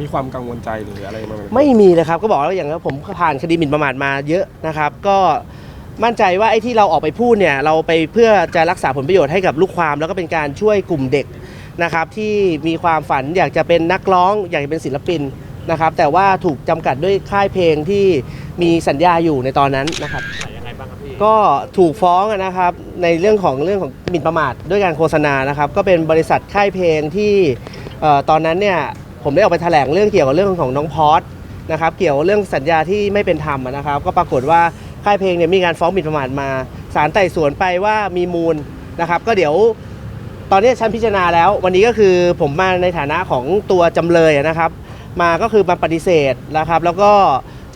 มีความกังวลใจหรืออะไรมาไหมไม่มีเลยครับก็บอกแล้วอย่างว่าผมผ่านคดีหมิ่นประมาทมาเยอะนะครับ ก็มั่นใจว่าไอ้ที่เราออกไปพูดเนี่ยเราไปเพื่อจะรักษาผลประโยชน์ให้กับลูกความ แล้วก็เป็นการช่วยกลุ่มเด็กนะครับ ที่มีความฝันอยากจะเป็นนักร้องอยากจะเป็นศิลปินนะครับ แต่ว่าถูกจำกัดด้วยค่ายเพลงที่มีสัญญาอยู่ในตอนนั้นนะครับ ยังไงบ้างครับพี่ก็ถูกฟ้องอะนะครับในเรื่องของเรื่องของหมิ่นประมาทด้วยการโฆษณานะครับ ก็เป็นบริษัทค่ายเพลงที่เอ่อตอนนั้นเนี่ย ผมได้ออกไปแถลงเรื่องเกี่ยวกับเรื่องของน้องพอสนะครับเกี่ยวเรื่องสัญญาที่ไม่เป็นธรรมนะครับ ก็ปรากฏว่าค่ายเพลงเนี่ยมีการฟ้องหมิ่นประมาทมาศาลไต่สวนไปว่ามีมูลนะครับก็เดี๋ยวตอนนี้ชั้นพิจารณาแล้ว วันนี้ก็คือผมมาในฐานะของตัวจำเลยนะครับ มาก็คือมาปฏิเสธนะครับแล้วก็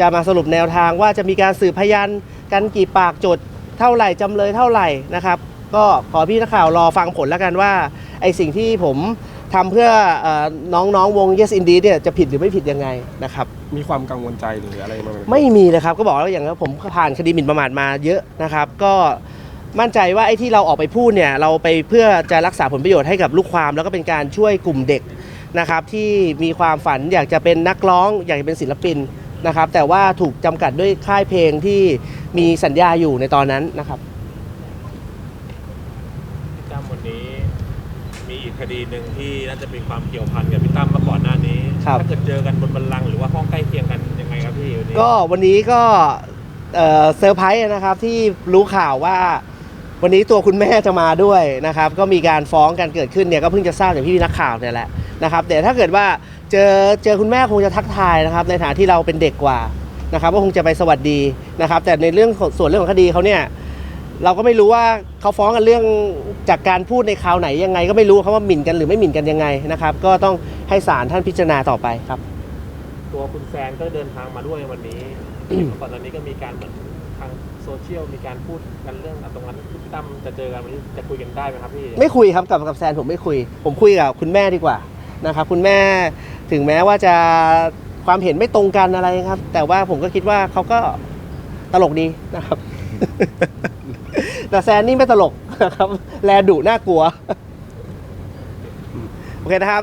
จะมาสรุปแนวทางว่าจะมีการสืบพยานกันกี่ปากโจทย์เท่าไหร่จำเลยเท่าไหร่นะครับ ก็ขอพี่นักข่าวรอฟังผลแล้วกันว่าไอสิ่งที่ผม ทำเพื่อเออน้องๆวง Yes Indeed เนี่ยจะผิดหรือไม่ผิดยังไงนะครับ มีความกังวลใจหรืออะไรมาไหมไม่มีเลยครับก็บอกแล้วอย่างว่าผมผ่านคดีหมิ่นประมาทมาเยอะนะครับ ก็มั่นใจว่าไอ้ที่เราออกไปพูดเนี่ยเราไปเพื่อจะรักษาผลประโยชน์ให้กับลูกความ แล้วก็เป็นการช่วยกลุ่มเด็กนะครับ ที่มีความฝันอยากจะเป็นนักร้องอยากจะเป็นศิลปินนะครับ แต่ว่าถูกจำกัดด้วยค่ายเพลงที่มีสัญญาอยู่ในตอนนั้นนะครับพี่ตั้มวันนี้ มีอีกคดีหนึ่งที่น่าจะเป็นความเกี่ยวพันกับพี่ตั้มมาก่อนหน้านี้ ครับ ถ้าเกิดเจอกันบนบัลลังก์หรือว่าห้องใกล้เคียงกันยังไงครับพี่วันนี้ก็วันนี้ก็เอ่อเซอร์ไพรส์นะครับที่รู้ข่าวว่าวันนี้ตัวคุณแม่จะมาด้วยนะครับ ก็มีการฟ้องกันเกิดขึ้นเนี่ยก็เพิ่งจะทราบจากพี่นักข่าวเนี่ยแหละนะครับแต่ถ้าเกิดว่าเจอเจอคุณแม่คงจะทักทายนะครับ ในฐานะที่เราเป็นเด็กกว่านะครับก็คงจะไปสวัสดีนะครับ แต่ในเรื่องของส่วนเรื่องของคดีเขาเนี่ย เราก็ไม่รู้ว่าเขาฟ้องกันเรื่องจากการพูดในคราวไหนยังไง ก็ไม่รู้เขาว่าหมิ่นกันหรือไม่หมิ่นกันยังไงนะครับ ก็ต้องให้ศาลท่านพิจารณาต่อไปครับ ตัวคุณแซนก็เดินทางมาด้วยวันนี้ ก่อนหน้านี้ก็มีการเหมือนทางโซเชียลมีการพูดกันเรื่องตรงนั้นพี่ตั้มจะเจอกันวันนี้จะคุยกันได้ไหมครับพี่ไม่คุยครับกับกับแซนผมไม่คุย ผมคุยกับคุณแม่ดีกว่านะครับคุณแม่ถึงแม้ว่าจะความเห็นไม่ตรงกันอะไรครับ แต่ว่าผมก็คิดว่าเขาก็ตลกดีนะครับ แต่แซนนี่ไม่ตลกนะครับ แลดุน่ากลัว โอเคนะครับ